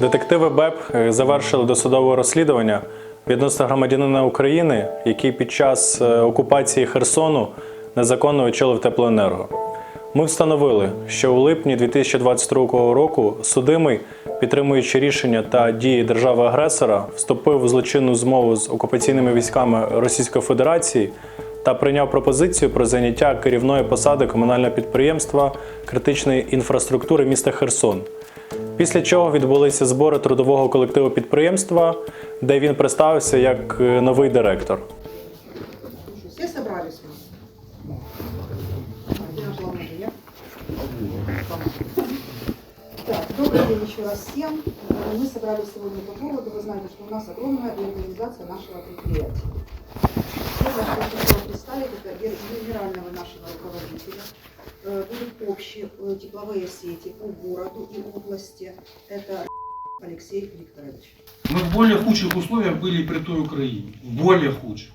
Детективи БЕП е, завершили досудове розслідування відносно громадянина України, який під час е, окупації Херсону незаконно очолив теплоенерго. Ми встановили, що у липні 2022 року судимий, підтримуючи рішення та дії держави-агресора, вступив у злочинну змову з окупаційними військами Російської Федерації та прийняв пропозицію про заняття керівної посади комунального підприємства критичної інфраструктури міста Херсон. Після чого відбулися збори трудового колективу підприємства, де він представився як е, новий директор. Все собрались мы? Где наш главный инженер? Так, добрый день еще раз всем. Э, Мы собрались сегодня по поводу, вы знаете, что у нас огромная реорганизация нашего предприятия. Первое, что я хотела представить, это ге- генерального нашего руководителя. Э, Будут общие э, тепловые сети по городу и области. Это Алексей Викторович. Мы в более худших условиях были при той Украине. В более худших.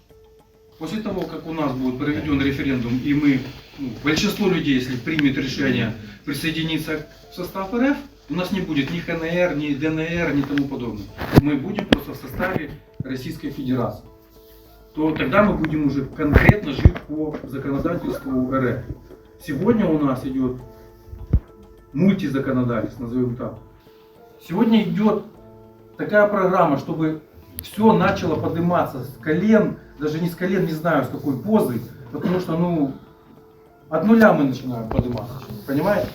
После того, как у нас будет проведен референдум, и мы, ну, большинство людей, если примет решение присоединиться в состав РФ, у нас не будет ни ХНР, ни ДНР, ни тому подобное. Мы будем просто в составе Российской Федерации. То тогда мы будем уже конкретно жить по законодательству РФ. Сегодня у нас идет мультизаконодательство, назовем так. Сегодня идет такая программа, чтобы все начало подниматься с колен, даже не с колен, не знаю с какой позы, потому что, ну, от нуля мы начинаем подниматься, понимаете?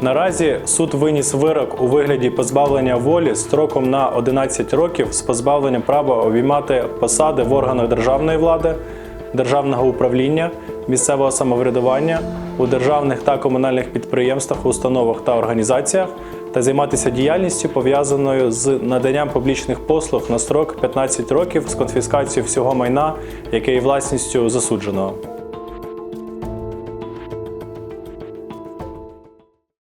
Наразі суд виніс вирок у вигляді позбавлення волі строком на 11 років з позбавленням права обіймати посади в органах державної влади, державного управління, місцевого самоврядування у державних та комунальних підприємствах, установах та організаціях та займатися діяльністю пов'язаною з наданням публічних послуг на строк 15 років з конфіскацією всього майна, яке є власністю засудженого.